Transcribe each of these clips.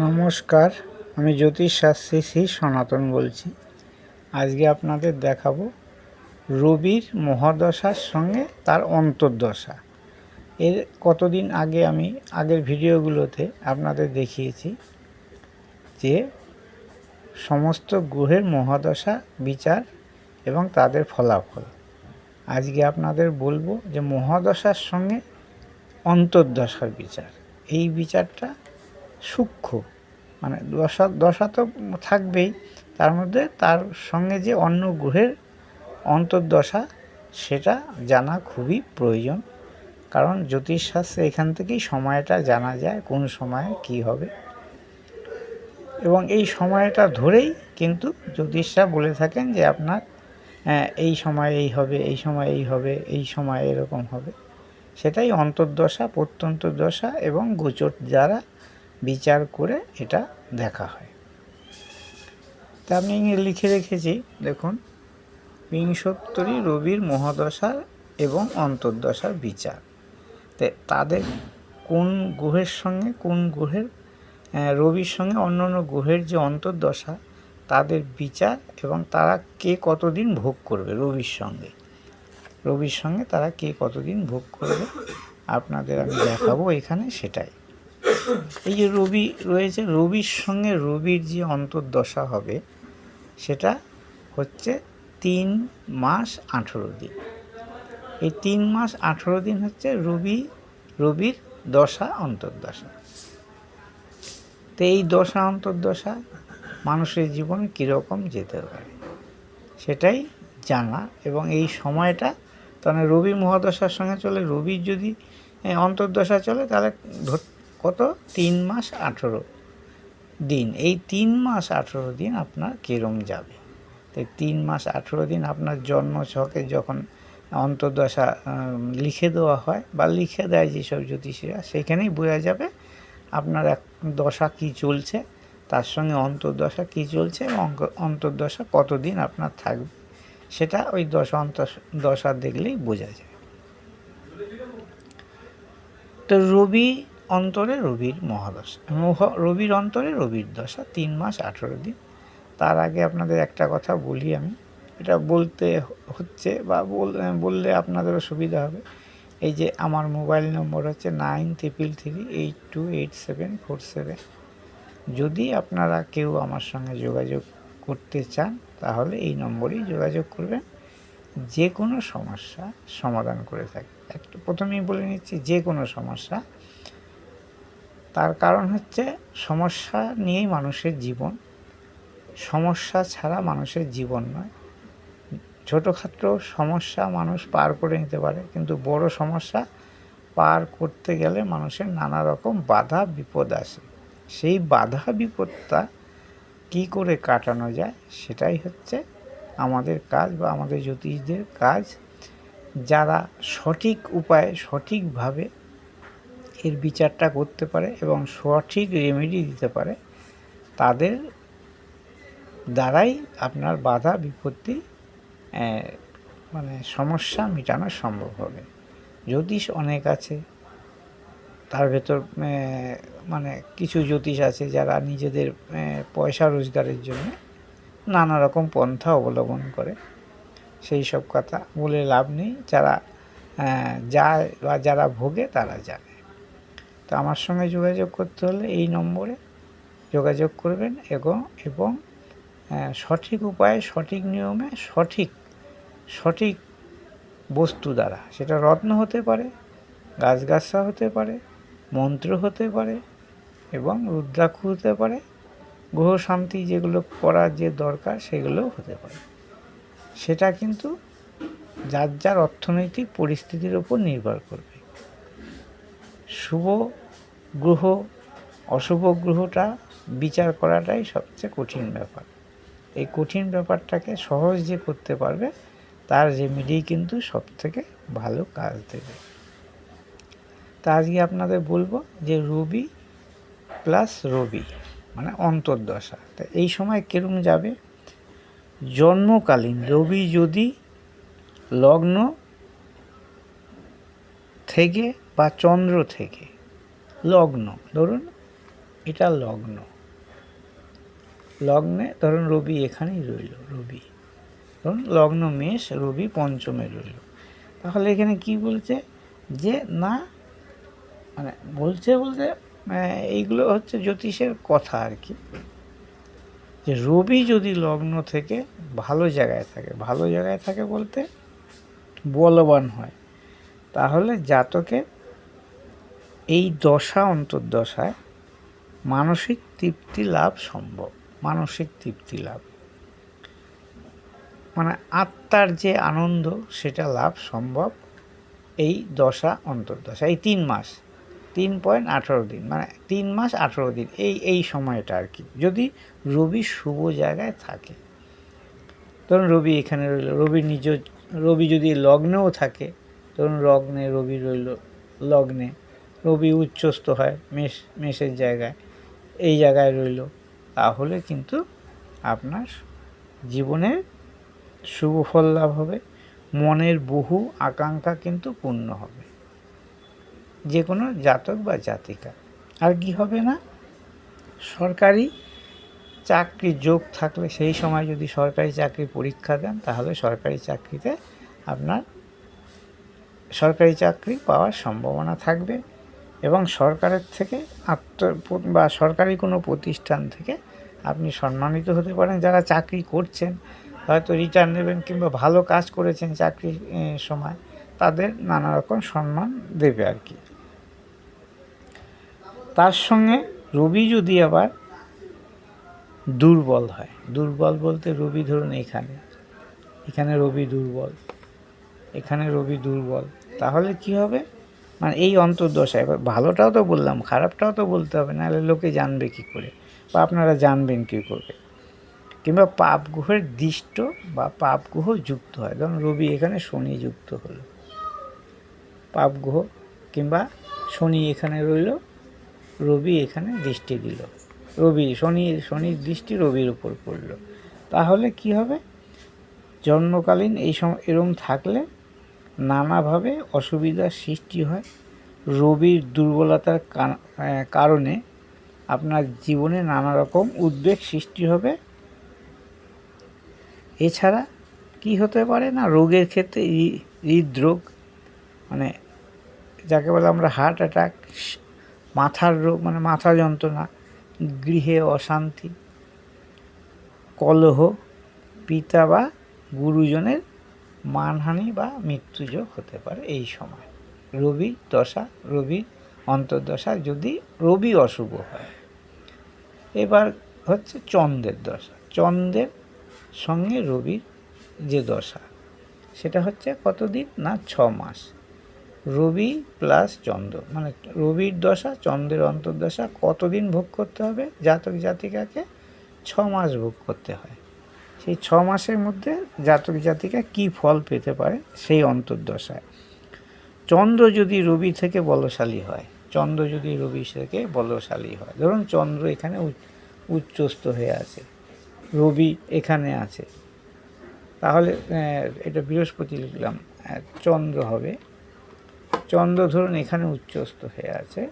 নমস্কার, আমি জ্যোতিষ শাস্ত্রী শ্রী সনাতন বলছি। আজকে আপনাদের দেখাবো রবির মহাদশার সঙ্গে তার অন্তর্দশা। এর কতদিন আগে আমি আগের ভিডিওগুলোতে আপনাদের দেখিয়েছি যে সমস্ত গ্রহের মহাদশা বিচার এবং তাদের ফলাফল। আজকে আপনাদের বলব যে মহাদশার সঙ্গে অন্তর্দশার বিচার। এই বিচারটা সূক্ষ্ম। মানে দশা দশা তো থাকবেই তার মধ্যে তার সঙ্গে যে অন্য গ্রহের অন্তর্দশা সেটা জানা খুবই প্রয়োজন। কারণ জ্যোতিষশাস্ত্রে এখান থেকেই সময়টা জানা যায় কোন সময়ে কি হবে। এবং এই সময়টা ধরেই কিন্তু জ্যোতিষরা বলে থাকেন যে আপনার আহ, এই সময় এই হবে এই সময় এই হবে এই সময় এরকম হবে। সেটাই অন্তর্দশা প্রত্যন্ত দশা এবং গোচর দ্বারা বিচার করে এটা দেখা হয়। তা আমি লিখে রেখেছি, দেখুন, বিংশোত্তরী রবির মহাদশার এবং অন্তর্দশার বিচার। তাদের কোন গ্রহের সঙ্গে, কোন গ্রহের রবির সঙ্গে অন্য অন্য গ্রহের যে অন্তর্দশা, তাদের বিচার এবং তারা কে কতদিন ভোগ করবে রবির সঙ্গে? রবির সঙ্গে তারা কে কতদিন ভোগ করবে? আপনাদের আমি দেখাবো এখানে সেটাই। এই যে রবি রয়েছে, রবির সঙ্গে রবির যে অন্তর্দশা হবে, সেটা হচ্ছে তিন মাস আঠেরো দিন। এই তিন মাস আঠেরো দিন হচ্ছে রবি, রবির দশা অন্তর্দশা। তো এই দশা অন্তর্দশা মানুষের জীবনে কীরকম যেতে পারে, সেটাই জানা। এবং এই সময়টা, তাহলে রবি মহাদশার সঙ্গে চলে, রবির যদি অন্তর্দশা চলে, তাহলে কত? তিন মাস আঠেরো দিন। এই তিন মাস আঠেরো দিন আপনার কিরম যাবে? তো তিন মাস আঠেরো দিন আপনার জন্ম ছকে যখন অন্তর্দশা লিখে দেওয়া হয় বা লিখে দেয় যেসব জ্যোতিষীরা, সেখানেই বোঝা যাবে আপনার এক দশা কি চলছে, তার সঙ্গে অন্তর্দশা কি চলছে এবং অন্তর্দশা কতদিন আপনার থাকবে, সেটা ওই দশা দশা দেখলেই বোঝা যায়। তো রবি অন্তরে রবির মহাদশা মহ- রবির অন্তরে রবির দশা, তিন মাস আঠেরো দিন। তার আগে আপনাদের একটা কথা বলি আমি। এটা বলতে হচ্ছে বা বললে আপনাদেরও সুবিধা হবে। এই যে আমার মোবাইল নম্বর হচ্ছে nine triple three eight two eight seven four seven যদি আপনারা কেউ আমার সঙ্গে যোগাযোগ করতে চান, তাহলে এই নম্বরেই যোগাযোগ করবেন। যে কোনো সমস্যা সমাধান করে থাকি। একটু প্রথমেই বলে নিচ্ছি, যে কোনো সমস্যা তার কারণ হচ্ছে সমস্যা নিয়েই মানুষের জীবন। সমস্যা ছাড়া মানুষের জীবন নয়। ছোটোখাটো সমস্যা মানুষ পার করে নিতে পারে, কিন্তু বড় সমস্যা পার করতে গেলে মানুষের নানা রকম বাধা, বিপদ আসে। সেই বাধা, বিপদটা কী করে কাটানো যায় সেটাই হচ্ছে আমাদের কাজ বা আমাদের জ্যোতিষদের কাজ। যারা সঠিক উপায়ে সঠিকভাবে এর বিচারটা করতে পারে এবং সঠিক রেমেডি দিতে পারে, তাদের দ্বারাই আপনার বাধা বিপত্তি মানে সমস্যা মেটানো সম্ভব হবে। জ্যোতিষ অনেক আছে, তার ভেতর মানে কিছু জ্যোতিষ আছে যারা নিজেদের পয়সা রোজগারের জন্য নানা রকম পন্থা অবলম্বন করে, সেই সব কথা বলে লাভ নেই। যারা যায় বা যারা ভোগে তারা জানে। তো আমার সঙ্গে যোগাযোগ করতে হলে এই নম্বরে যোগাযোগ করবেন এবং এবং সঠিক উপায়ে, সঠিক নিয়মে সঠিক সঠিক বস্তু দ্বারা। সেটা রত্ন হতে পারে, গাছগাছা হতে পারে, মন্ত্র হতে পারে এবং রুদ্রাক্ষ হতে পারে, গ্রহ শান্তি যেগুলো করার যে দরকার সেগুলোও হতে পারে। সেটা কিন্তু যার যার অর্থনৈতিক পরিস্থিতির ওপর নির্ভর করবে। শুভ গ্রহ, অশুভ গ্রহটা বিচার করাটাই সবচেয়ে কঠিন ব্যাপার। এই কঠিন ব্যাপারটাকে সহজ যে করতে পারবে, তার রেমেডি কিন্তু সব থেকে ভালো কাজ দেবে। তা আজকে আপনাদের বলব যে রবি প্লাস রবি মানে অন্তর্দশা। তা এই সময় কিরম যাবে? জন্মকালীন রবি যদি লগ্ন থেকে বা চন্দ্র থেকে লগ্ন। ধরুন, এটা লগ্ন। লগ্নে, ধরুন, রবি এখানেই রইল, রবি। ধরুন, লগ্ন মেষ, রবি পঞ্চমে রইল। তাহলে এখানে কি বলছে? যে না মানে বলছে বলতে এইগুলো হচ্ছে জ্যোতিষের কথা আর কি। যে রবি যদি লগ্ন থেকে ভালো জায়গায় থাকে, ভালো জায়গায় থাকে বলতে বলবান হয়, তাহলে জাতকের এই দশা অন্তর্দশায় মানসিক তৃপ্তি লাভ সম্ভব, মানসিক তৃপ্তি লাভ। মানে আত্মার যে আনন্দ, সেটা লাভ সম্ভব এই দশা অন্তর্দশা এই তিন মাস, তিন পয়েন্ট আঠেরো দিন মানে তিন মাস আঠেরো দিন, এই এই সময়টা আর কি। যদি রবি শুভ জায়গায় থাকে, ধরুন রবি এখানে রইল, রবি নিজ, রবি যদি লগ্নেও থাকে, ধরুন লগ্নে রবি রইল, লগ্নে রবি উচ্চস্থ হয় মেষ, মেষের জায়গায়। এই জায়গায় রইল। তাহলে কিন্তু আপনার জীবনের শুভ ফল লাভ হবে। মনের বহু আকাঙ্ক্ষা কিন্তু পূর্ণ হবে। যে কোনো জাতক বা জাতিকা। আর কি হবে না? সরকারি চাকরির যোগ থাকলে সেই সময় যদি সরকারি চাকরি পরীক্ষা দেন, তাহলে সরকারি চাকরিতে আপনার সরকারি চাকরি পাওয়ার সম্ভাবনা থাকবে। এবং সরকারের থেকে আত্ম বা সরকারি কোনো প্রতিষ্ঠান থেকে আপনি সম্মানিত হতে পারেন। যারা চাকরি করছেন, হয়তো রিটার্ন নেবেন কিংবা ভালো কাজ করেছেন চাকরির সময়, তাদের নানা রকম সম্মান দেবে আর কি। তার সঙ্গে রবি যদি আবার দুর্বল হয়, দুর্বল বলতে রবি ধরুন এখানে এখানে রবি দুর্বল, এখানে রবি দুর্বল, তাহলে কি হবে? মানে এই অন্তর্দশা এবার ভালোটাও তো বললাম, খারাপটাও তো বলতে হবে, নাহলে লোকে জানবে কি করে বা আপনারা জানবেন কী করবে কিংবা পাপ গ্রহের দৃষ্ট বা পাপ গ্রহ যুক্ত হয়, ধরুন রবি এখানে শনি যুক্ত হলো। পাপ গ্রহ কিংবা শনি এখানে রইল, রবি এখানে দৃষ্টি দিল। রবি, শনি, শনির দৃষ্টি রবির উপর পড়ল। তাহলে কি হবে? জন্মকালীন এই সম, এরম থাকলে নানাভাবে অসুবিধার সৃষ্টি হয়। রবির দুর্বলতার কারণে আপনার জীবনে নানা রকম উদ্বেগ সৃষ্টি হবে। এছাড়া কি হতে পারে না, রোগের ক্ষেত্রে হৃদরোগ মানে যাকে বলে আমরা হার্ট অ্যাটাক মাথার রোগ মানে মাথা যন্ত্রণা, গৃহে অশান্তি, কলহ, পিতা বা গুরুজনের মানহানি বা মৃত্যুযোগ হতে পারে এই সময়। রবি দশা, রবি অন্তর্দশা যদি রবি অশুভ হয়। এবার হচ্ছে চন্দ্রের দশা। চন্দ্রের সঙ্গে রবির যে দশা, সেটা হচ্ছে কতদিন না ছ মাস। রবি প্লাস চন্দ্র মানে রবির দশা, চন্দ্রের অন্তর্দশা কতদিন ভোগ করতে হবে? জাতক জাতিকাকে ছ মাস ভোগ করতে হয়। সেই ছ মাসের মধ্যে জাতক জাতিকা কি ফল পেতে পারে সেই অন্তর্দশায়। চন্দ্র যদি রবি থেকে বলশালী হয়, চন্দ্র যদি রবি থেকে বলশালী হয়, ধরুন চন্দ্র এখানে উচ- উচ্চস্থ হয়ে আছে, রবি এখানে আছে, তাহলে এটা বৃহস্পতি লিখলাম চন্দ্র হবে, চন্দ্র ধরুন এখানে উচ্চস্থ হয়ে আছে,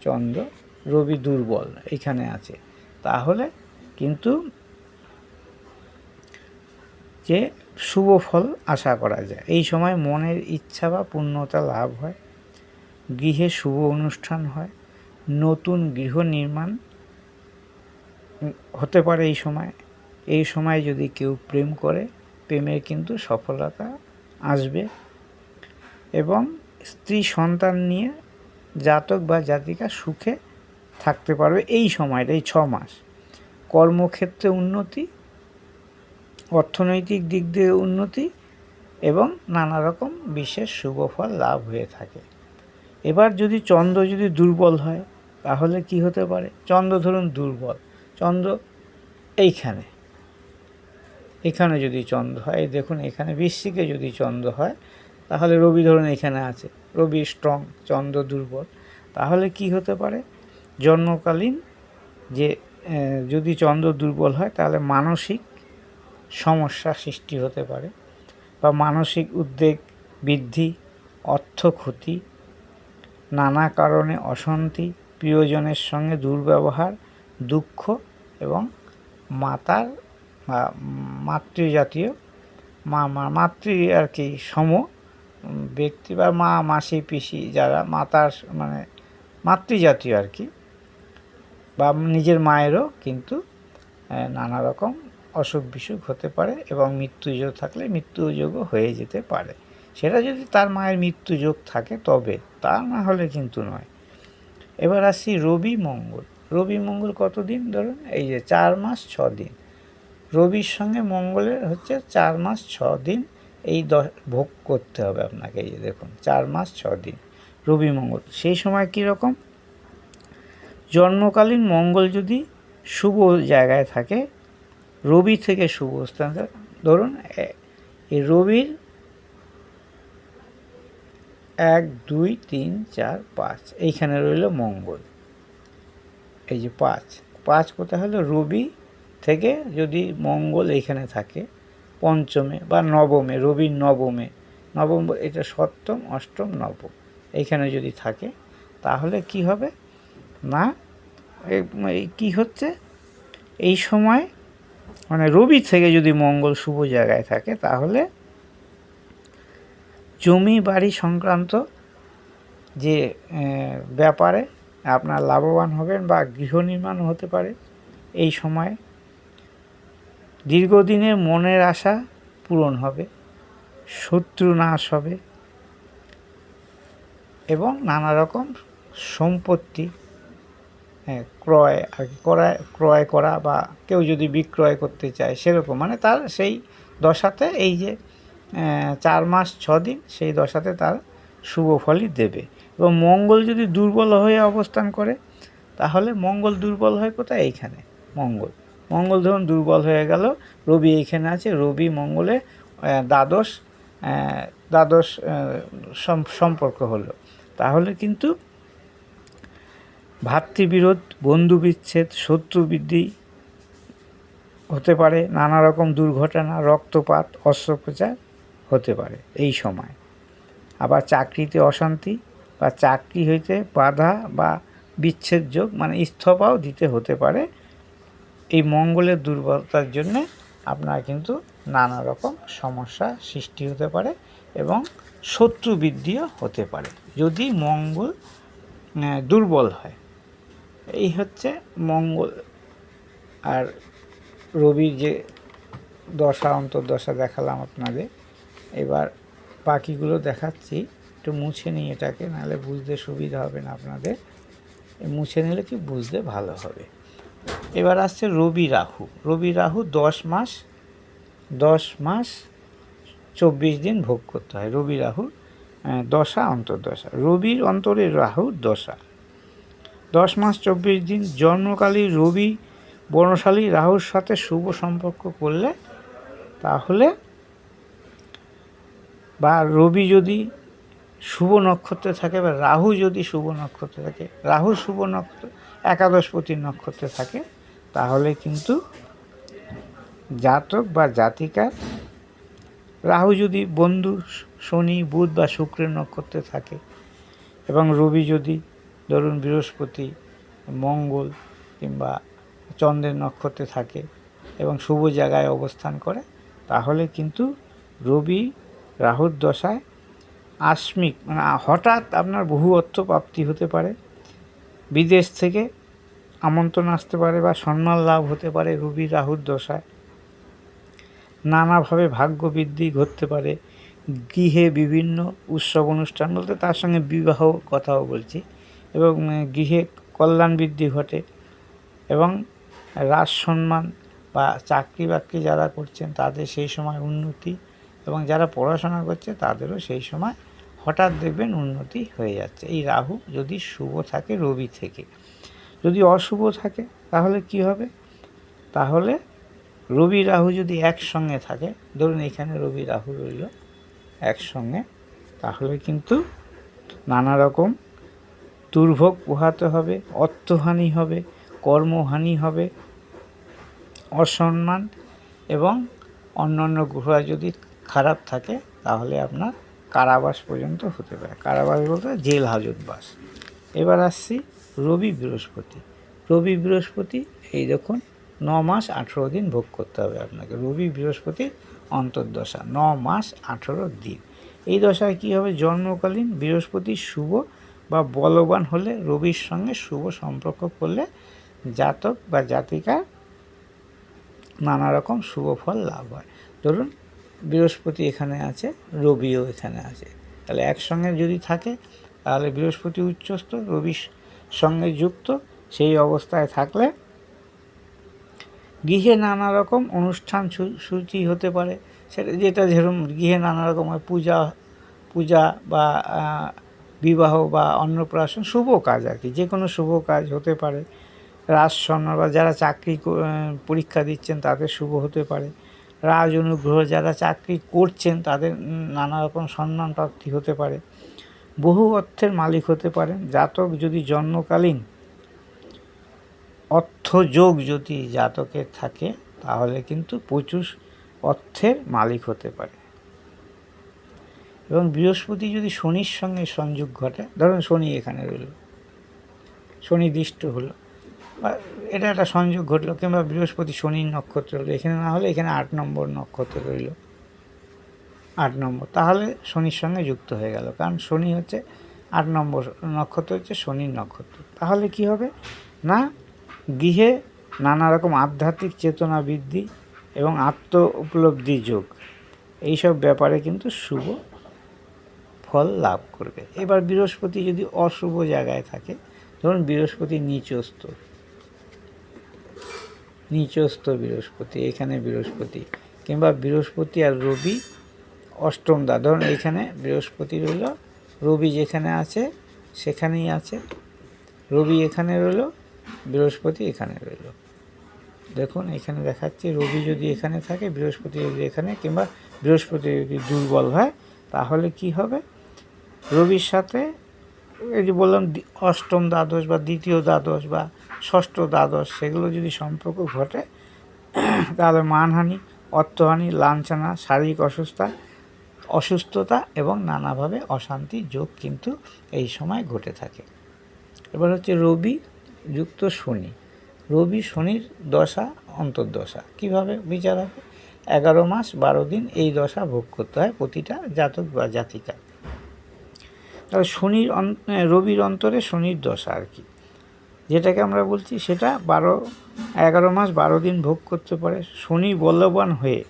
চন্দ্র, রবি দুর্বল এখানে আছে, তাহলে কিন্তু যে শুভ ফল আশা করা যায়। এই সময় মনের ইচ্ছা বা পূর্ণতা লাভ হয়। গৃহে শুভ অনুষ্ঠান হয়। নতুন গৃহ নির্মাণ হতে পারে এই সময়। এই সময় যদি কেউ প্রেম করে, প্রেমের কিন্তু সফলতা আসবে এবং স্ত্রী সন্তান নিয়ে জাতক বা জাতিকা সুখে থাকতে পারবে এই সময়টা, এই ছ মাস। কর্মক্ষেত্রে উন্নতি অর্থনৈতিক দিক দিয়ে উন্নতি এবং নানা রকম বিশেষ শুভ ফল লাভ হয়ে থাকে। এবার যদি চন্দ্র যদি দুর্বল হয়, তাহলে কি হতে পারে? চন্দ্র ধরুন দুর্বল। চন্দ্র এইখানে। এখানে যদি চন্দ্র হয়, দেখুন এখানে বৃশ্চিকে যদি চন্দ্র হয়, তাহলে রবি ধরুন এখানে আছে। রবি স্ট্রং চন্দ্র দুর্বল। তাহলে কি হতে পারে? জন্মকালীন যে যদি চন্দ্র দুর্বল হয়, তাহলে মানসিক সমস্যা সৃষ্টি হতে পারে বা মানসিক উদ্বেগ বৃদ্ধি, অর্থ ক্ষতি, নানা কারণে অশান্তি, প্রিয়জনের সঙ্গে দুর্ব্যবহার, দুঃখ এবং মাতার বা মাতৃজাতীয় মা মা, মাতৃ আর কি সম ব্যক্তি বা মা, মাসি, পিসি যারা মাতার মানে মাতৃজাতীয় আর কি বা নিজের মায়েরও কিন্তু নানা রকম অসুখ বিসুখ হতে পারে এবং মৃত্যুযোগ থাকলে মৃত্যুযোগও হয়ে যেতে পারে। সেটা যদি তার মায়ের মৃত্যুযোগ থাকে, তবে তা না হলে কিন্তু নয়। এবার আসি রবি মঙ্গল। রবি মঙ্গল কতদিন? ধরুন, এই যে চার মাস ছ দিন। রবির সঙ্গে মঙ্গলের হচ্ছে চার মাস ছ দিন। এই দ ভোগ করতে হবে আপনাকে, এই যে দেখুন, চার মাস ছ দিন রবি মঙ্গল। সেই সময় কী রকম? জন্মকালীন মঙ্গল যদি শুভ জায়গায় থাকে রবি থেকে শুভ স্থান। ধরুন এই রবির এক, দুই, তিন, চার, পাঁচ। এইখানে রইল মঙ্গল। এই যে পাঁচ। পাঁচ কোথায় হলো? রবি থেকে যদি মঙ্গল এইখানে থাকে, পঞ্চমে বা নবমে রবির নবমে। নবম, এটা সপ্তম, অষ্টম, নবম। এইখানে যদি থাকে, তাহলে কি হবে? না কি হচ্ছে? এই সময় মানে রবি থেকে যদি মঙ্গল শুভ জায়গায় থাকে, তাহলে জমি বাড়ি সংক্রান্ত যে ব্যাপারে আপনার লাভবান হবেন বা গৃহ নির্মাণ হতে পারে, এই সময় দীর্ঘদিনের মনের আশা পূরণ হবে, শত্রু নাশ হবে এবং নানা রকম সম্পত্তি হ্যাঁ, ক্রয় আর কি ক্রয় ক্রয় করা বা কেউ যদি বিক্রয় করতে চায় সেরকম মানে তার সেই দশাতে এই যে চার মাস ছ দিন সেই দশাতে তার শুভ ফলই দেবে। এবং মঙ্গল যদি দুর্বল হয়ে অবস্থান করে তাহলে মঙ্গল দুর্বল হয় কোথায়? এইখানে মঙ্গল। মঙ্গল ধরুন দুর্বল হয়ে গেল রবি এইখানে আছে রবি মঙ্গলে দ্বাদশ দ্বাদশ সম্পর্ক হলো। তাহলে কিন্তু ভাতৃবিরোধ বন্ধু বিচ্ছেদ শত্রু বৃদ্ধি হতে পারে নানা রকম দুর্ঘটনা, রক্তপাত, অস্ত্রোপচার হতে পারে এই সময়। আবার চাকরিতে অশান্তি বা চাকরি হইতে বাধা বা বিচ্ছেদ যোগ মানে ইস্তফাও দিতে হতে পারে। এই মঙ্গলের দুর্বলতার জন্যে আপনার কিন্তু নানা রকম সমস্যা সৃষ্টি হতে পারে এবং শত্রু বৃদ্ধিও হতে পারে। যদি মঙ্গল দুর্বল হয় এই হচ্ছে মঙ্গল। আর রবির যে দশা, অন্তর্দশা দেখালাম আপনাদের, এবার বাকিগুলো দেখাচ্ছি। একটু মুছে নিই এটাকে, নাহলে বুঝতে সুবিধা হবে না আপনাদের। মুছে নিলে কি বুঝতে ভালো হবে। এবার আসছে রবি রাহু। রবি রাহু দশ মাস দশ মাস, চব্বিশ দিন ভোগ করতে হয়। রবি রাহুর দশা, অন্তর্দশা। রবির অন্তরে রাহুর দশা। দশ মাস চব্বিশ দিন জন্মকালী রবি বনশালী রাহুর সাথে শুভ সম্পর্ক করলে তাহলে বা রবি যদি শুভ নক্ষত্রে থাকে বা রাহু যদি শুভ নক্ষত্রে থাকে রাহু শুভ নক্ষত্র একাদশপতির নক্ষত্রে থাকে, তাহলে কিন্তু জাতক বা জাতিকার রাহু যদি বন্ধু, শনি, বুধ বা শুক্রের নক্ষত্রে থাকে এবং রবি যদি ধরুন বৃহস্পতি, মঙ্গল কিংবা চন্দ্রের নক্ষত্রে থাকে এবং শুভ জায়গায় অবস্থান করে, তাহলে কিন্তু রবি রাহুর দশায় আকস্মিক মানে হঠাৎ আপনার বহু অর্থ প্রাপ্তি হতে পারে, বিদেশ থেকে আমন্ত্রণ আসতে পারে বা সম্মান লাভ হতে পারে রবি রাহুর দশায়। নানাভাবে ভাগ্য বৃদ্ধি ঘটতে পারে, গৃহে বিভিন্ন উৎসব অনুষ্ঠান বলতে তার সঙ্গে বিবাহ কথাও বলছি। এবং গৃহে কল্যাণ বৃদ্ধি ঘটে এবং রাজ সম্মান বা চাকরি বাকরি যারা করছেন তাদের সেই সময় উন্নতি এবং যারা পড়াশোনা করছে তাদেরও সেই সময় হঠাৎ দেখবেন উন্নতি হয়ে যাচ্ছে। এই রাহু যদি শুভ থাকে রবি থেকে। যদি অশুভ থাকে তাহলে কি হবে? তাহলে রবি রাহু যদি একসঙ্গে থাকে, ধরুন এখানে রবি রাহু রইল একসঙ্গে, তাহলে কিন্তু নানা রকম দুর্ভোগ পোহাতে হবে, অর্থহানি হবে, কর্মহানি হবে, অসম্মান এবং অন্যান্য গ্রহ যদি খারাপ থাকে তাহলে আপনার কারাবাস পর্যন্ত হতে পারে। কারাবাস বলতে জেল হাজতবাস এবার আসছি রবি বৃহস্পতি। রবি বৃহস্পতি, এই দেখুন, ন মাস আঠেরো দিন ভোগ করতে হবে আপনাকে। রবি বৃহস্পতি অন্তর্দশা, ন মাস আঠেরো দিন। এই দশায় কী হবে? জন্মকালীন বৃহস্পতি শুভ বা বলবান হলে রবির সঙ্গে শুভ সম্পর্ক করলে জাতক বা জাতিকার নানা রকম শুভ ফল লাভ হয়। ধরুন, বৃহস্পতি এখানে আছে, রবিও এখানে আছে। তাহলে একসঙ্গে যদি থাকে, তাহলে বৃহস্পতি উচ্চস্থ রবির সঙ্গে যুক্ত, সেই অবস্থায় থাকলে গৃহে নানা রকম অনুষ্ঠান সূচি হতে পারে। সেটা, যেটা যেরকম গৃহে নানা রকম পূজা পূজা বা বিবাহ বা অন্নপ্রাশন শুভ কাজ আর কি যে কোনো শুভ কাজ হতে পারে। রাজসন্ন বা যারা চাকরি পরীক্ষা দিচ্ছেন তাদের শুভ হতে পারে। রাজ অনুগ্রহ যারা চাকরি করছেন তাদের নানা রকম সম্মান প্রাপ্তি হতে পারে। বহু অর্থের মালিক হতে পারেন জাতক যদি জন্মকালীন অর্থযোগ যদি জাতকের থাকে, তাহলে কিন্তু প্রচুর অর্থের মালিক হতে পারে। এবং বৃহস্পতি যদি শনির সঙ্গে সংযোগ ঘটে, ধরুন শনি এখানে রইল, শনি দৃষ্ট হলো, বা এটা একটা সংযোগ ঘটলো, কিংবা বৃহস্পতি শনির নক্ষত্র হলো এখানে না হলে এখানে আট নম্বর নক্ষত্র রইল, আট নম্বর, তাহলে শনির সঙ্গে যুক্ত হয়ে গেল, কারণ শনি হচ্ছে আট নম্বর নক্ষত্র, হচ্ছে শনির নক্ষত্র, তাহলে কি হবে? না, গৃহে নানা রকম আধ্যাত্মিক চেতনা বৃদ্ধি এবং আত্ম উপলব্ধি যোগ, এইসব ব্যাপারে কিন্তু শুভ ফল লাভ করবে। এবার বৃহস্পতি যদি অশুভ জায়গায় থাকে, ধরুন বৃহস্পতি নিচস্থ। নিচস্থ বৃহস্পতি, এখানে বৃহস্পতি, কিংবা বৃহস্পতি আর রবি অষ্টম দা ধরুন এখানে বৃহস্পতি রইল, রবি যেখানে আছে সেখানেই আছে, রবি এখানে রইল, বৃহস্পতি এখানে রইল। দেখুন, এখানে দেখাচ্ছে রবি যদি এখানে থাকে, বৃহস্পতি যদি এখানে, কিংবা বৃহস্পতি যদি দুর্বল হয়, তাহলে কি হবে? রবির সাথে, এই যে বললাম অষ্টম দ্বাদশ বা দ্বিতীয় দ্বাদশ বা ষষ্ঠ দ্বাদশ, সেগুলো যদি সম্পর্ক ঘটে, তাহলে মানহানি, অর্থহানি, লাঞ্ছনা, শারীরিক অসুস্থতা অসুস্থতা এবং নানাভাবে অশান্তি যোগ কিন্তু এই সময় ঘটে থাকে। এবার হচ্ছে রবি যুক্ত শনি। রবি শনির দশা, অন্তর্দশা। কীভাবে বিচার হবে এগারো মাস বারো দিন এই দশা ভোগ করতে হয় প্রতিটা জাতক বা জাতিকা তাহলে শনির রবির অন্তরে শনির দশা আর কি। যেটাকে আমরা বলছি সেটা বারো, এগারো মাস বারো দিন ভোগ করতে পারে। শনি বলবান হয়ে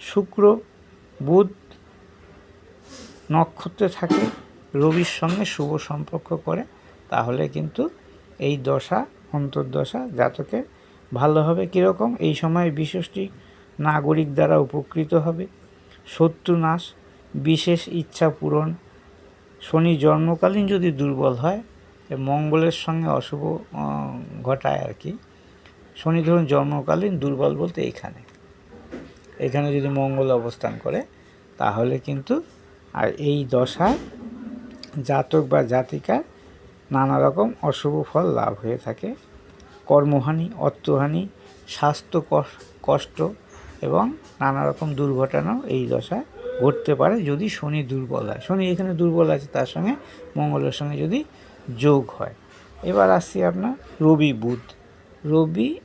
শুক্র, বুধ নক্ষত্রে থাকে, রবির সঙ্গে শুভ সম্পর্ক করে, তাহলে কিন্তু এই দশা, অন্তর্দশা জাতকের ভালো হবে কীরকম? এই সময় বিশেষটি নাগরিক দ্বারা উপকৃত হবে। শত্রু নাশ, বিশেষ ইচ্ছা পূরণ শনি জন্মকালীন যদি দুর্বল হয় মঙ্গলের সঙ্গে অশুভ ঘটায় আর কি। শনি ধরুন জন্মকালীন দুর্বল বলতে এখানে। এখানে যদি মঙ্গল অবস্থান করে, তাহলে কিন্তু আর এই দশা জাতক বা জাতিকার নানা রকম অশুভ ফল লাভ হয়ে থাকে। কর্মহানি, অর্থহানি, স্বাস্থ্য কষ্ট এবং নানা রকম দুর্ঘটনাও এই দশায় ঘটতে পারে যদি শনি দুর্বল হয়। শনি এখানে দুর্বল আছে, তার সঙ্গে মঙ্গলের সঙ্গে যদি যোগ হয়। এবার আসছি আপনার রবি বুধ। রবি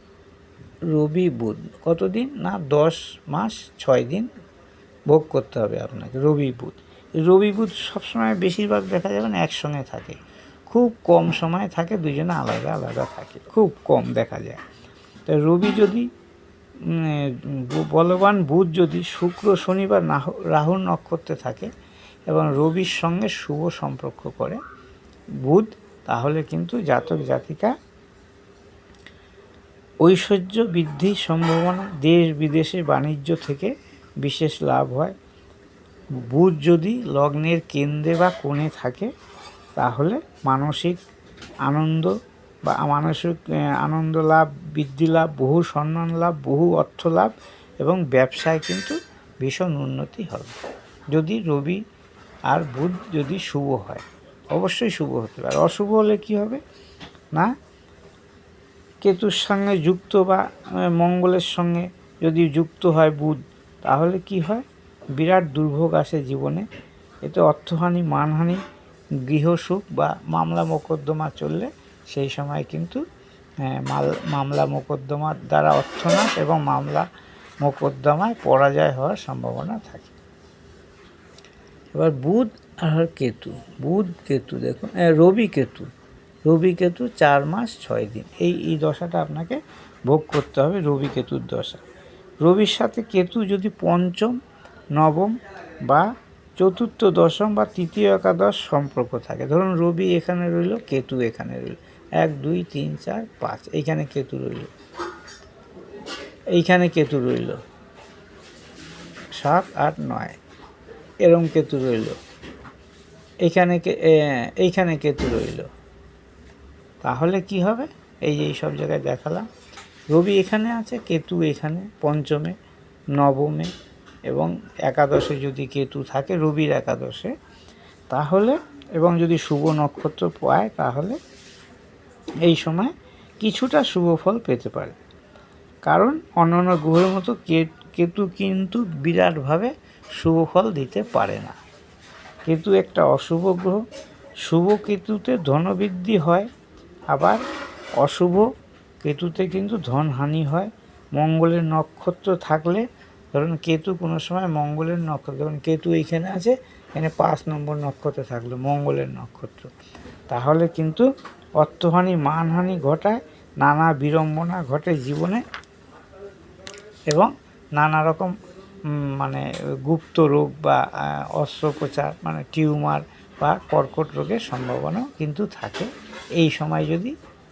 রবি বুধ কতদিন না দশ মাস ছয় দিন ভোগ করতে হবে আপনাকে, রবি বুধ। রবি বুধ সবসময় বেশিরভাগ দেখা যাবে না একসঙ্গে থাকে। খুব কম সময় থাকে, দুজনে আলাদা আলাদা থাকে। খুব কম দেখা যায়। তো রবি যদি বলবান বুধ যদি শুক্র শনিবার নাহ- রাহুর নক্ষত্রে থাকে এবং রবির সঙ্গে শুভ সম্পর্ক করে বুধ, তাহলে কিন্তু জাতক জাতিকা ঐশ্বর্য বৃদ্ধির সম্ভাবনা দেশ বিদেশে বাণিজ্য থেকে বিশেষ লাভ হয়। বুধ যদি লগ্নের কেন্দ্রে বা কোণে থাকে, তাহলে মানসিক আনন্দ বা মানসিক আনন্দ লাভ, বৃদ্ধি লাভ, বহু সম্মান লাভ, বহু অর্থ লাভ এবং ব্যবসায় কিন্তু ভীষণ উন্নতি হবে। যদি রবি আর বুধ যদি শুভ হয়, অবশ্যই শুভ হতে পারে। অশুভ হলে কি হবে? না, কেতুর সঙ্গে যুক্ত বা মঙ্গলের সঙ্গে যদি যুক্ত হয় বুধ, তাহলে কি হয়? বিরাট দুর্ভোগ আসে জীবনে। এতে অর্থহানি, মানহানি গৃহসুখ বা মামলা মোকদ্দমা চললে সেই সময় কিন্তু মাল, মামলা মোকদ্দমার দ্বারা অর্থনাশ এবং মামলা মোকদ্দমায় পরাজয় হওয়ার সম্ভাবনা থাকে। এবার বুধ আর কেতু, বুধ কেতু দেখুন রবি কেতু রবি কেতু চার মাস ছয় দিন। এই এই দশাটা আপনাকে ভোগ করতে হবে রবি কেতুর দশা। রবির সাথে কেতু যদি পঞ্চম, নবম বা চতুর্থ, দশম বা তৃতীয় একাদশ সম্পর্ক থাকে। ধরুন রবি এখানে রইল, কেতু এখানে রইল। এক, দুই, তিন, চার, পাঁচ, এইখানে কেতু রইল। এইখানে কেতু রইল। সাত, আট, নয়, এরম কেতু রইল। এইখানে কে- এইখানে কেতু রইল। তাহলে কি হবে? এই যে সব জায়গায় দেখালাম। রবি এখানে আছে, কেতু এখানে, পঞ্চমে, নবমে এবং একাদশে যদি কেতু থাকে, রবির একাদশে, তাহলে, এবং যদি শুভ নক্ষত্র পায়, তাহলে এই সময় কিছুটা শুভ ফল পেতে পারে। কারণ অন্যান্য গ্রহের মতো কেতু কিন্তু বিরাটভাবে শুভ ফল দিতে পারে না। কেতু একটা অশুভ গ্রহ, শুভ কেতুতে ধনবৃদ্ধি হয়, আবার অশুভ কেতুতে কিন্তু ধনহানি হয়। মঙ্গলের নক্ষত্র থাকলে ধরুন কেতু কোনো সময় মঙ্গলের নক্ষত্র ধরুন কেতু এইখানে আছে, এখানে পাঁচ নম্বর নক্ষত্র থাকল, মঙ্গলের নক্ষত্র। তাহলে কিন্তু অর্থহানি, মানহানি ঘটায়, নানা বিড়ম্বনা ঘটে জীবনে এবং নানা রকম মানে গুপ্ত রোগ বা অস্ত্রোপচার মানে টিউমার বা কর্কট রোগের সম্ভাবনাও কিন্তু থাকে। এই সময় যদি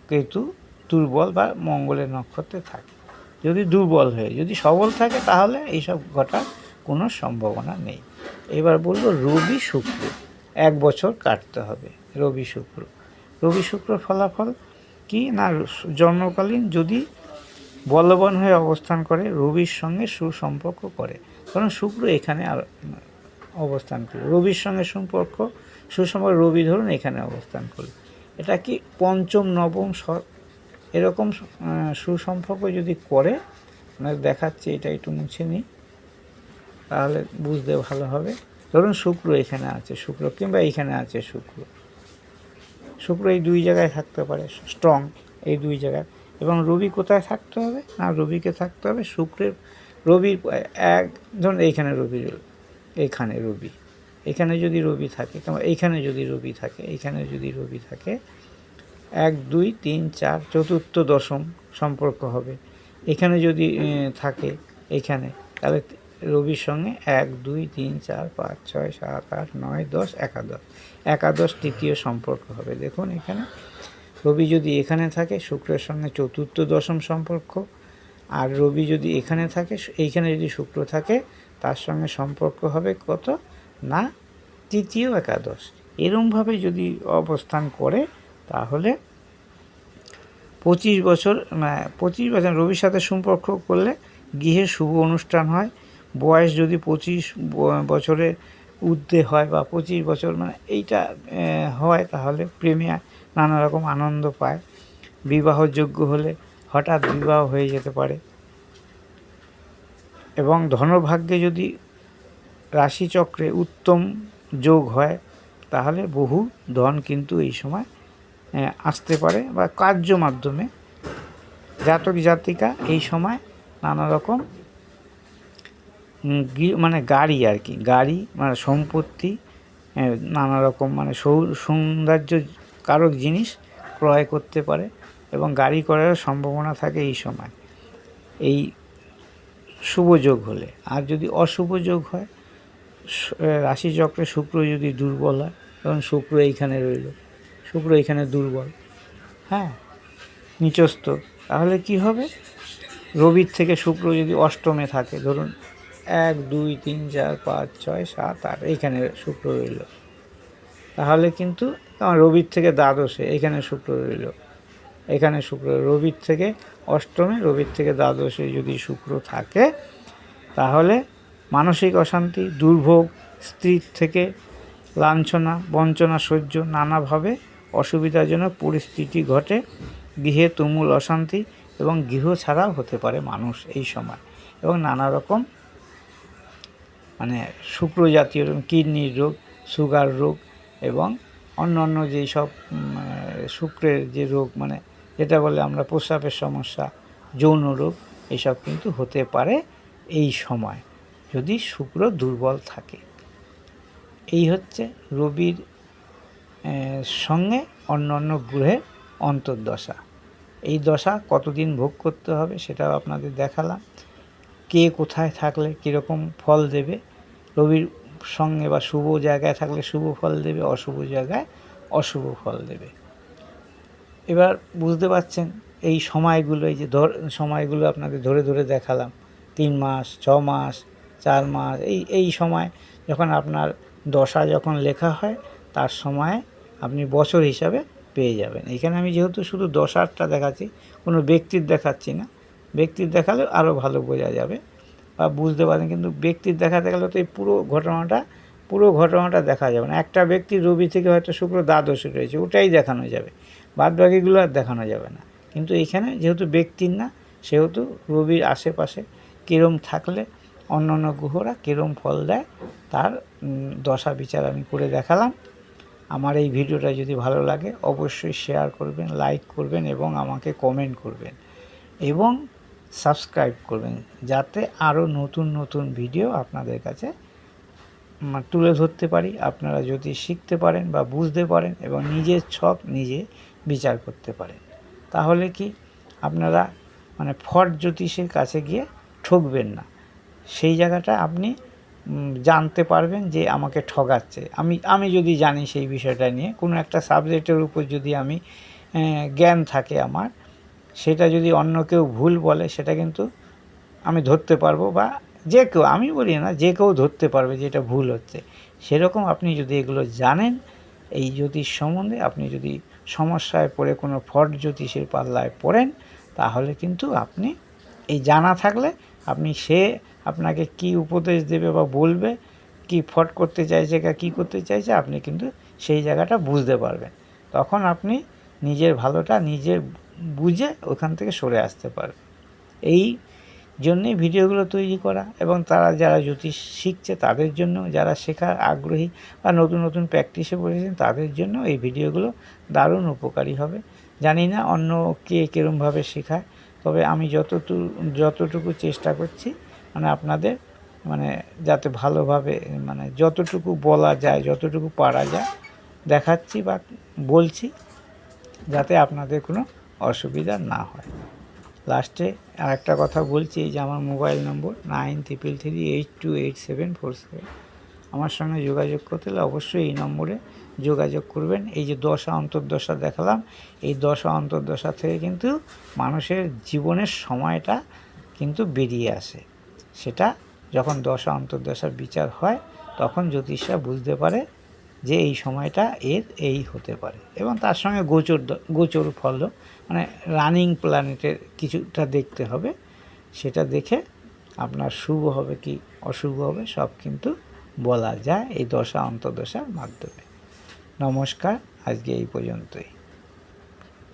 কেতু দুর্বল বা মঙ্গলের নক্ষত্রে থাকে। যদি দুর্বল হয়ে, যদি সবল থাকে তাহলে এইসব ঘটার কোনো সম্ভাবনা নেই। এবার বলব রবি শুক্র, এক বছর কাটতে হবে রবি শুক্র। রবি শুক্র ফলাফল কি? না, জন্মকালীন যদি বলবান হয়ে অবস্থান করে, রবির সঙ্গে সুসম্পর্ক করে। কারণ শুক্র এখানে আর অবস্থান করে। রবির সঙ্গে সম্পর্ক, সুসম্পর্ক, রবি ধরুন এখানে অবস্থান করল। এটা কি পঞ্চম, নবম এরকম সুসম্পর্ক যদি করে আপনাকে দেখাচ্ছে, এটা একটু মুছে নিই, তাহলে বুঝতে ভালো হবে। ধরুন শুক্র এখানে আছে, শুক্র কিংবা এইখানে আছে শুক্র। শুক্র এই দুই জায়গায় থাকতে পারে, স্ট্রং এই দুই জায়গায়। এবং রবি কোথায় থাকতে হবে? না, রবিকে থাকতে হবে, শুক্রের, রবির, এক, ধরুন এইখানে রবি এইখানে রবি। এখানে যদি রবি থাকে কিংবা এইখানে যদি রবি থাকে, এইখানে যদি রবি থাকে এক, দুই, তিন, চার, চতুর্থ দশম সম্পর্ক হবে। এখানে যদি থাকে এখানে, তাহলে রবির সঙ্গে এক, দুই, তিন, চার, পাঁচ, ছয়, সাত, আট, নয়, দশ, একাদশ। একাদশ তৃতীয় সম্পর্ক হবে। দেখুন এখানে, রবি যদি এখানে থাকে, শুক্রের সঙ্গে চতুর্থ দশম সম্পর্ক, আর রবি যদি এখানে থাকে এইখানে যদি শুক্র থাকে, তার সঙ্গে সম্পর্ক হবে কত? না, তৃতীয় একাদশ। এরমভাবে যদি অবস্থান করে তাহলে পঁচিশ বছর পঁচিশ বছর রবির সাথে সম্পর্ক করলে গৃহে শুভ অনুষ্ঠান হয়। বয়স যদি পঁচিশ ব- বছরের ঊর্ধ্বে হয় বা পঁচিশ বছর মানে এইটা হয়, তাহলে প্রেমে নানা রকম আনন্দ পায়। বিবাহযোগ্য হলে হঠাৎ বিবাহ হয়ে যেতে পারে। এবং ধনভাগ্যে যদি রাশিচক্রে উত্তম যোগ হয়, তাহলে বহু ধন কিন্তু এই সময় আসতে পারে বা কার্য মাধ্যমে। জাতক, জাতিকা এই সময় নানা রকম মানে গাড়ি আর কি, গাড়ি মানে সম্পত্তি নানা রকম মানে সৌ- সৌন্দর্য কারক জিনিস ক্রয় করতে পারে এবং গাড়ি করার সম্ভাবনা থাকে এই সময়। এই শুভ যোগ হলে। আর যদি অশুভ যোগ হয় রাশিচক্রে শুক্র যদি দুর্বল হয় এবং শুক্র এইখানে রইল। শুক্র এখানে দুর্বল। হ্যাঁ নিচস্থ। তাহলে কি হবে? রবির থেকে শুক্র যদি অষ্টমে থাকে, ধরুন এক, দুই, তিন, চার, পাঁচ, ছয়, সাত, আট এইখানে শুক্র রইল। তাহলে কিন্তু রবির থেকে দ্বাদশে এখানে শুক্র রইল। এখানে শুক্র রবির থেকে অষ্টমে, রবির থেকে দ্বাদশে যদি শুক্র থাকে, তাহলে মানসিক অশান্তি, দুর্ভোগ, স্ত্রীর থেকে লাঞ্ছনা, বঞ্চনা, সহ্য নানাভাবে অসুবিধাজনক পরিস্থিতি ঘটে, গৃহে তুমুল অশান্তি এবং গৃহ ছাড়াও হতে পারে মানুষ এই সময়। এবং নানা রকম মানে শুক্র জাতীয় কিডনির রোগ, সুগার রোগ এবং অন্য অন্য যেই সব শুক্রের যে রোগ মানে যেটা বলে আমরা প্রস্রাবের সমস্যা, যৌন রোগ, এসব কিন্তু হতে পারে এই সময়। যদি শুক্র দুর্বল থাকে। এই হচ্ছে রবির সঙ্গে অন্য অন্য গ্রহের অন্তর্দশা। এই দশা কতদিন ভোগ করতে হবে সেটাও আপনাদের দেখালাম। কে কোথায় থাকলে কীরকম ফল দেবে? রবির সঙ্গে বা শুভ জায়গায় থাকলে শুভ ফল দেবে, অশুভ জায়গায় অশুভ ফল দেবে। এবার বুঝতে পারছেন, এই সময়গুলো, এই যে ধর, সময়গুলো আপনাদের ধরে ধরে দেখালাম। তিন মাস, ছ মাস, চার মাস, এই এই সময় যখন আপনার দশা যখন লেখা হয়, তার সময় আপনি বছর হিসাবে পেয়ে যাবেন। এখানে আমি যেহেতু শুধু দশারটা দেখাচ্ছি, কোনো ব্যক্তির দেখাচ্ছি না। ব্যক্তির দেখালে আরও ভালো বোঝা যাবে। বা বুঝতে পারেন, কিন্তু ব্যক্তির দেখাতে গেলে তো এই পুরো ঘটনাটা পুরো ঘটনাটা দেখা যাবে না। একটা ব্যক্তি রবি থেকে হয়তো শুক্র দ্বাদশে রয়েছে, ওটাই দেখানো যাবে। বাদ বাকিগুলো আর দেখানো যাবে না। কিন্তু এখানে যেহেতু ব্যক্তির না, সেহেতু রবির আশেপাশে কীরম থাকলে অন্য অন্য গ্রহরা কীরম ফল দেয়, তার দশা বিচার আমি করে দেখালাম। আমার এই ভিডিওটা যদি ভালো লাগে, অবশ্যই শেয়ার করবেন লাইক করবেন এবং আমাকে কমেন্ট করবেন এবং সাবস্ক্রাইব করবেন যাতে আরও নতুন নতুন ভিডিও আপনাদের কাছে তুলে ধরতে পারি। আপনারা যদি শিখতে পারেন বা বুঝতে পারেন এবং নিজের ছক নিজে বিচার করতে পারেন। তাহলে কি আপনারা মানে ফট জ্যোতিষের কাছে গিয়ে ঠকবেন না। সেই জায়গাটা আপনি জানতে পারবেন যে আমাকে ঠগাচ্ছে। আমি আমি যদি জানি সেই বিষয়টা নিয়ে, কোনো একটা সাবজেক্টের উপর যদি আমি জ্ঞান থাকে আমার, সেটা যদি অন্য কেউ ভুল বলে, সেটা কিন্তু আমি ধরতে পারব বা যে কেউ, আমি বলি না, যে কেউ ধরতে পারবে যে এটা ভুল হচ্ছে। সেরকম আপনি যদি এগুলো জানেন, এই জ্যোতিষ সম্বন্ধে আপনি যদি সমস্যায় পড়ে, কোনো ফট জ্যোতিষের পাল্লায় পড়েন, তাহলে কিন্তু আপনি এই জানা থাকলে আপনি সে আপনাকে কি উপদেশ দেবে বা বলবে, কি ফট করতে চাইছে বা কী করতে চাইছে, আপনি কিন্তু সেই জায়গাটা বুঝতে পারবেন। তখন আপনি নিজের ভালোটা নিজে বুঝে ওখান থেকে সরে আসতে পারবেন। এই জন্যেই ভিডিওগুলো তৈরি করা এবং তারা যারা জ্যোতিষ শিখছে তাদের জন্য, যারা শেখার আগ্রহী বা নতুন নতুন প্র্যাকটিসে বসেছেন তাদের জন্য এই ভিডিওগুলো দারুণ উপকারী হবে। জানি না অন্য কে কীরমভাবে শেখায়, তবে আমি যতটুকু যতটুকু চেষ্টা করছি মানে আপনাদের মানে যাতে ভালোভাবে মানে যতটুকু বলা যায়, যতটুকু পারা যায়, দেখাচ্ছি বা বলছি, যাতে আপনাদের কোনো অসুবিধা না হয়। লাস্টে আর একটা কথা বলছি, এই যে আমার mobile number nine triple three eight two eight seven four seven আমার সঙ্গে যোগাযোগ করতে হলে অবশ্যই এই নম্বরে যোগাযোগ করবেন। এই যে দশা অন্তর্দশা দেখালাম, এই দশা অন্তর্দশা থেকে কিন্তু মানুষের জীবনের সময়টা কিন্তু বেরিয়ে আসে। সেটা যখন দশা অন্তর্দশার বিচার হয়, তখন জ্যোতিষরা বুঝতে পারে যে এই সময়টা এর এই হতে পারে এবং তার সঙ্গে গোচর গোচর ফল মানে রানিং প্ল্যানেটের কিছুটা দেখতে হবে। সেটা দেখে আপনার শুভ হবে কি অশুভ হবে সব কিন্তু বলা যায় এই দশা অন্তর্দশার মাধ্যমে। নমস্কার, আজকে এই পর্যন্তই।